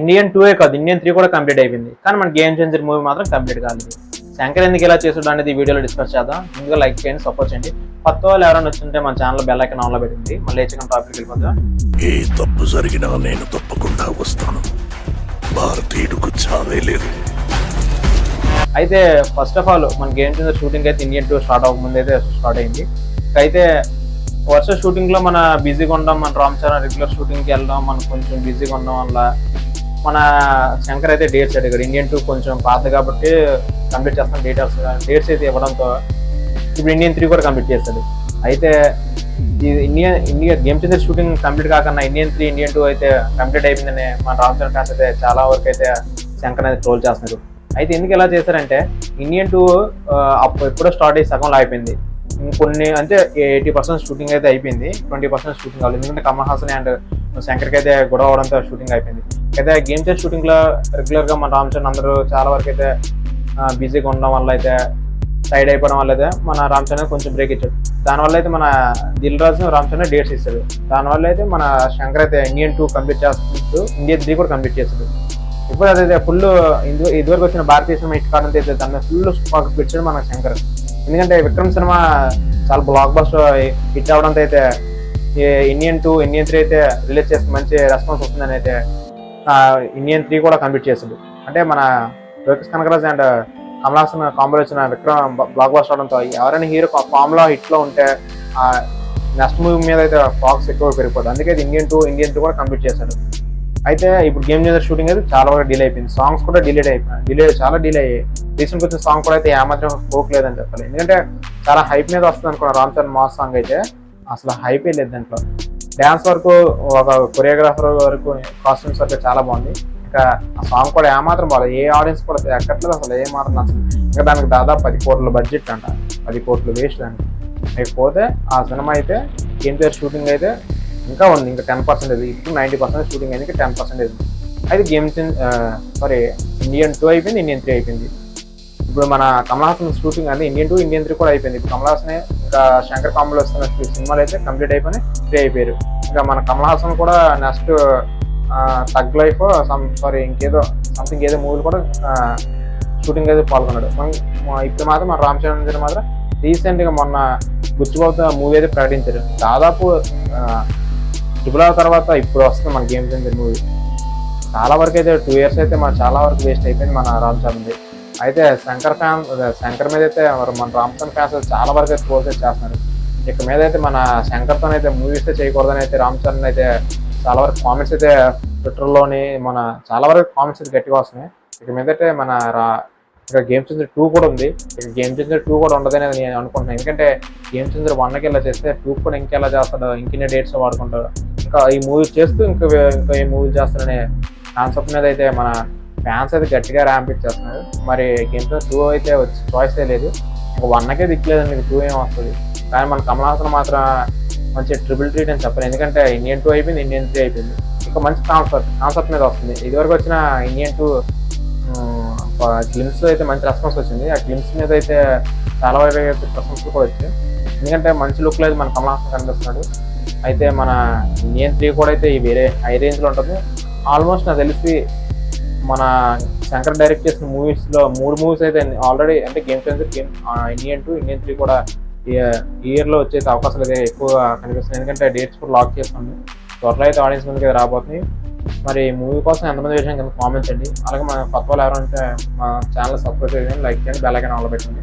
Indian two ఏ కాదు Indian three కూడా complete అయిపోయింది. కానీ మన గేమ్ చేంజర్ మూవీ మాత్రం కంప్లీట్ కాలేదు. శంకర్ ఎందుకు ఇలా చేసుడు అనేది ఈ వీడియోలో డిస్కస్ చేద్దాం. ముందుగా లైక్ చేయండి సపోర్ట్ చేయండి. కొత్త వాళ్ళు ఎవరైనా వచ్చింటే మన ఛానల్ బెల్ ఐకన్ ఆన్లో పెట్టింది మళ్ళీ లేచిన టాపిక్ వెళ్ళిపోతాం ఏ తప్పు జరిగినా నేను తప్పకుండా వస్తాను. భారతీయుడుకు చావే లేదు. అయితే ఫస్ట్ ఆఫ్ ఆల్ మన గేమ్ చేంజర్ షూటింగ్ అయితే ఇండియన్ టూ స్టార్ట్ అవ్వకముందు అయితే స్టార్ట్ అయింది. అయితే వర్ష షూటింగ్లో మన బిజీగా ఉండడం మన రామ్ చరణ్ రెగ్యులర్ షూటింగ్కి వెళ్ళడం మనం కొంచెం బిజీగా ఉండడం వల్ల మన శంకర్ అయితే డేట్స్ అడిగాడు ఇండియన్ టూ కొంచెం పాత కాబట్టి కంప్లీట్ చేస్తాం డేటర్స్ డేట్స్ అయితే ఇవ్వడంతో ఇప్పుడు ఇండియన్ త్రీ కూడా కంప్లీట్ చేస్తాడు. అయితే ఈ Indian India game changer shooting complete కాకుండా ఇండియన్ త్రీ ఇండియన్ టూ అయితే కంప్లీట్ అయిపోయిందని మన రామ్ ఫ్యాన్స్ అయితే చాలా వరకు అయితే శంకర్ అయితే ట్రోల్ చేస్తున్నారు. అయితే ఎందుకు ఎలా చేశారంటే ఇండియన్ టూ అప్పుడు ఎప్పుడో స్టార్ట్ అయ్యి సగంలో అయిపోయింది. ఇంకొన్ని అంటే ఎయిటీ పర్సెంట్ షూటింగ్ అయితే అయిపోయింది. ట్వంటీ పర్సెంట్ షూటింగ్ అవ్వలేదు ఎందుకంటే కమల్ హాసన్ అండ్ శంకర్కి అయితే గొడవ అవడంతో షూటింగ్ అయిపోయింది. అయితే గేమ్ చేంజ్ షూటింగ్లో రెగ్యులర్గా మన రామ్ చరణ్ అందరూ చాలా వరకు అయితే బిజీగా ఉండడం వల్ల అయితే సైడ్ అయిపోవడం వల్ల అయితే మన రామ్ చరణ్ కొంచెం బ్రేక్ ఇచ్చాడు. దానివల్ల అయితే మన దిల్ రాజు రామ్ చరణ్ డేట్స్ ఇస్తాడు. దానివల్ల అయితే మన శంకర్ అయితే ఇండియన్ టూ కంప్లీట్ చేస్తూ ఇండియన్ త్రీ కూడా కంప్లీట్ చేస్తాడు. ఇప్పుడు అదైతే ఫుల్ ఇది ఇదివరకు వచ్చిన భారతీయ సినిమా హిట్ కావడం అయితే దాని ఫుల్ ఫోకస్ పెట్టాడు మన శంకర్. ఎందుకంటే విక్రమ్ సినిమా చాలా బ్లాక్ బస్టర్ హిట్ అవడంతో అయితే ఇండియన్ టూ ఇండియన్ త్రీ అయితే రిలీజ్ చేస్తే మంచి రెస్పాన్స్ వస్తుందని అయితే ఇండియన్ త్రీ కూడా కంప్లీట్ చేసాడు. అంటే మన లోకేష్ కనకరాజ్ అండ్ కమలాసన్ హాసన్ కాంబో వచ్చిన విక్రమ్ బ్లాక్ బస్టర్ అవడంతో ఎవరైనా హీరో ఫామ్లో హిట్లో ఉంటే నెక్స్ట్ మూవీ మీద అయితే ఫాక్స్ ఎక్కువ పెరిగిపోతుంది అందుకే ఇండియన్ టూ ఇండియన్ టూ కూడా కంప్లీట్ చేశాడు అయితే ఇప్పుడు గేమ్ చేసే షూటింగ్ అయితే చాలా వరకు డిలే అయిపోయింది. సాంగ్స్ కూడా డిలేడ్ అయిపోయింది డిలే చాలా డిలే అయ్యాయి. రీసెంట్ వచ్చిన సాంగ్ కూడా అయితే ఏమాత్రం పోక్ లేదని చెప్పాలి. ఎందుకంటే చాలా హైప్ మీద వస్తుంది అనుకున్నాను రామ్ చరణ్ మాస్ సాంగ్ అయితే అసలు హైపే లేదు దాంట్లో. డ్యాన్స్ వరకు ఒక కొరియోగ్రాఫర్ వరకు కాస్ట్యూమ్స్ వరకు చాలా బాగుంది. ఇంకా ఆ సాంగ్ కూడా ఏమాత్రం బాగాలేదు ఏ ఆడియన్స్ కూడా ఎక్కట్లేదు అసలు ఏ మాత్రం నచ్చలేదు ఇంకా దానికి దాదాపు పది కోట్ల బడ్జెట్ అంట. పది కోట్లు వేస్ట్ అంట. లేకపోతే ఆ సినిమా అయితే గేమ్ చేసే షూటింగ్ అయితే ఇంకా ఉంది. ఇంకా టెన్ పర్సెంటేజ్ ఇప్పుడు నైంటీ పర్సెంట్ షూటింగ్ అయింది ఇంకా టెన్ పర్సెంటేజ్ అయితే గేమ్ సారీ ఇండియన్ టూ అయిపోయింది ఇండియన్ త్రీ అయిపోయింది. ఇప్పుడు మన కమల్ హాసన్ షూటింగ్ అంటే ఇండియన్ టూ ఇండియన్ త్రీ కూడా అయిపోయింది. ఇప్పుడు కమల్ హాసన్ ఇంకా శంకర్ కాంబోలో వస్తున్న సినిమాలు అయితే కంప్లీట్ అయిపోయి త్రీ అయిపోయారు. ఇంకా మన కమల్ హాసన్ కూడా next thug life some sorry ఇంకేదో సంథింగ్ ఏదో మూవీలు కూడా షూటింగ్ అయితే పాల్గొన్నాడు. ఇప్పుడు మాత్రం మన రామ్ చరణ్ గారు మాత్రం రీసెంట్గా మొన్న గుర్తుపోతున్న మూవీ అయితే ప్రకటించారు. దాదాపు ట్రిపుల్ ఆర్ తర్వాత ఇప్పుడు వస్తుంది మన గేమ్ చేంజర్ మూవీ చాలా వరకు అయితే టూ ఇయర్స్ అయితే మన చాలా వరకు వేస్ట్ అయిపోయింది మన రామ్ చరణ్ది అయితే శంకర్ ఫ్యాన్ శంకర్ మీద అయితే మన రామ్ చరణ్ ఫ్యాన్స్ చాలా వరకు అయితే ట్రోల్స్ అయితే చేస్తున్నారు. ఇక మీద అయితే మన శంకర్తో అయితే మూవీస్ చేయకూడదని అయితే రామ్ చరణ్ అయితే చాలా వరకు కామెంట్స్ అయితే ట్విట్టర్లోని మన చాలా వరకు కామెంట్స్ అయితే గట్టిగా వస్తున్నాయి. ఇక మీదటే మన రా ఇక గేమ్ చేంజర్ టూ కూడా ఉంది. ఇక గేమ్ చేంజర్ టూ కూడా ఉండదని నేను అనుకుంటున్నాను. ఎందుకంటే గేమ్ చేంజర్ వన్కి ఇలా చేస్తే టూ కూడా ఇంకెలా చేస్తాడు ఇంకెన్ని డేట్స్ వాడుకుంటాడు. ఇంకా ఈ మూవీ చేస్తూ ఇంకా ఇంకా ఈ మూవీ చేస్తాడనే కాన్సెప్ట్ మీద అయితే మన ఫ్యాన్స్ అయితే గట్టిగా ర్యాంప్ ఇచ్చేస్తున్నారు మరి గేమ్ చేంజర్ టూ అయితే వచ్చి చాయిస్ లేదు. ఇంకా వన్కే దిక్కులేదండి టూ ఏం వస్తుంది? కానీ మన కమల్ హాసన్ మాత్రం మంచి ట్రిపుల్ ట్రీట్ అని చెప్పాలి ఎందుకంటే ఇండియన్ టూ అయిపోయింది ఇండియన్ త్రీ అయిపోయింది. ఇంకా మంచి కాన్సెప్ట్ కాన్సెప్ట్ మీద వస్తుంది. ఇదివరకు వచ్చిన ఇండియన్ టూ గ్లిమ్స్ అయితే మంచి రెస్పాన్స్ వచ్చింది. ఆ గ్లిమ్స్ మీద అయితే చాలా వరకు అయితే ప్రశంసలు కూడా వచ్చాయి. ఎందుకంటే మంచి లుక్ అయితే మన కమల్ హాసన్ కనిపిస్తున్నాడు. అయితే మన ఇండియన్ త్రీ కూడా అయితే వేరే హై రేంజ్లో ఉంటుంది. ఆల్మోస్ట్ నాకు తెలిసి మన శంకర్ డైరెక్ట్ చేసిన మూవీస్లో మూడు మూవీస్ అయితే ఆల్రెడీ అంటే game changer game Indian two Indian three కూడా ఇయర్లో వచ్చే అవకాశాలు అయితే ఎక్కువగా కనిపిస్తున్నాయి. ఎందుకంటే డేట్స్ కూడా లాక్ చేస్తుంది. త్వరలో అయితే ఆడియన్స్ ముందుకు అయితే రాబోతుంది. మరి మూవీ కోసం ఎంతమంది విషయం కింద కామెంట్స్ అండి అలాగే మన కొత్త వాళ్ళు ఎవరంటే మా ఛానల్ సబ్స్క్రైబ్ చేయండి లైక్ చేయండి బెల్ ఐకాన్ పెట్టండి.